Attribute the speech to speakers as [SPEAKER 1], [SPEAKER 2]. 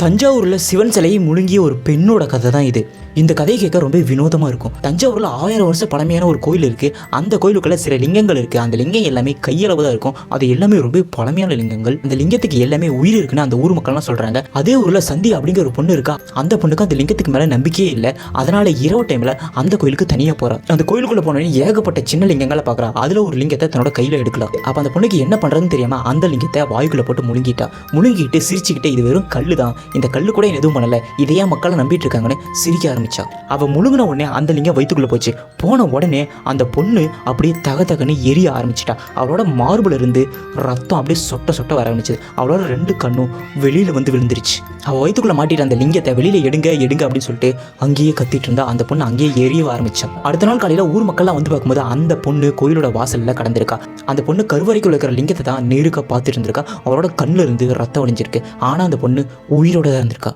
[SPEAKER 1] தஞ்சாவூரில் சிவன் சிலையை முழுங்கிய ஒரு பெண்ணோட கதை தான் இது. இந்த கதையை கேட்க ரொம்ப வினோதமாக இருக்கும். தஞ்சாவூரில் ஆயிரம் வருஷம் பழமையான ஒரு கோயில் இருக்குது அந்த கோயிலுக்குள்ள சில லிங்கங்கள் இருக்குது அந்த லிங்கம் எல்லாமே கையளவு தான் இருக்கும். அது எல்லாமே ரொம்ப பழமையான லிங்கங்கள். அந்த லிங்கத்துக்கு எல்லாமே உயிர் இருக்குன்னு அந்த ஊர் மக்கள்லாம் சொல்கிறாங்க அதே ஊரில் சந்தி அப்படிங்கிற ஒரு பொண்ணு இருக்கா? அந்த பொண்ணுக்கு அந்த லிங்கத்துக்கு மேலே நம்பிக்கையே இல்லை. அதனால் இரவு டைமில் அந்த கோயிலுக்கு தனியாக போகிறா அந்த கோயிலுக்குள்ளே போனோடனே ஏகப்பட்ட சின்ன லிங்கங்களை பார்க்குறா அதில் ஒரு லிங்கத்தை தன்னோட கையில் எடுக்கலாம் அப்போ அந்த பொண்ணுக்கு என்ன பண்ணுறதுன்னு தெரியாமல் அந்த லிங்கத்தை வாய்க்குள்ளே போட்டு முழுங்கிட்டா. முழுங்கிட்டு சிரிச்சுக்கிட்டு இது வெறும் கல்லு தான் இந்த கல்லு கூட எதுவும் பண்ணல. இதையே மக்களை நம்பிட்டு இருக்காங்கன்னு சிரிக்க ஆரம்பிச்சா. அவ முழுங்கின உடனே அந்த லிங்கம் வயிற்றுக்குள்ள போச்சு. போன உடனே அந்த பொண்ணு அப்படியே தக தகன்னு எரிய ஆரம்பிச்சிட்டா. அவளோட மார்புல இருந்து ரத்தம் அப்படியே சொட்ட சொட்ட வர ஆரம்பிச்சது. அவளோட ரெண்டு கண்ணும் வெளியில வந்து விழுந்துருச்சு. அவ வயிற்றுக்குள்ள மாட்டிட்டு அந்த லிங்கத்தை வெளியில எடுங்க எடுங்க அப்படின்னு சொல்லிட்டு அங்கேயே கத்திட்டு இருந்தா அந்த பொண்ணு அங்கேயே எரிய ஆரம்பிச்சா. அடுத்த நாள் காலையில ஊர் மக்கள்லாம் வந்து பார்க்கும்போது அந்த பொண்ணு கோயிலோட வாசல்ல கடந்திருக்கா. அந்த பொண்ணு கருவறைக்குள்ள இருக்கிற லிங்கத்தை தான் நெருக்க பார்த்துட்டு இருந்திருக்கா. அவளோட கண்ணுல இருந்து ரத்தம் ஒழிஞ்சிருக்கு ஆனா அந்த பொண்ணு உயிரோட தான் இருந்திருக்கா?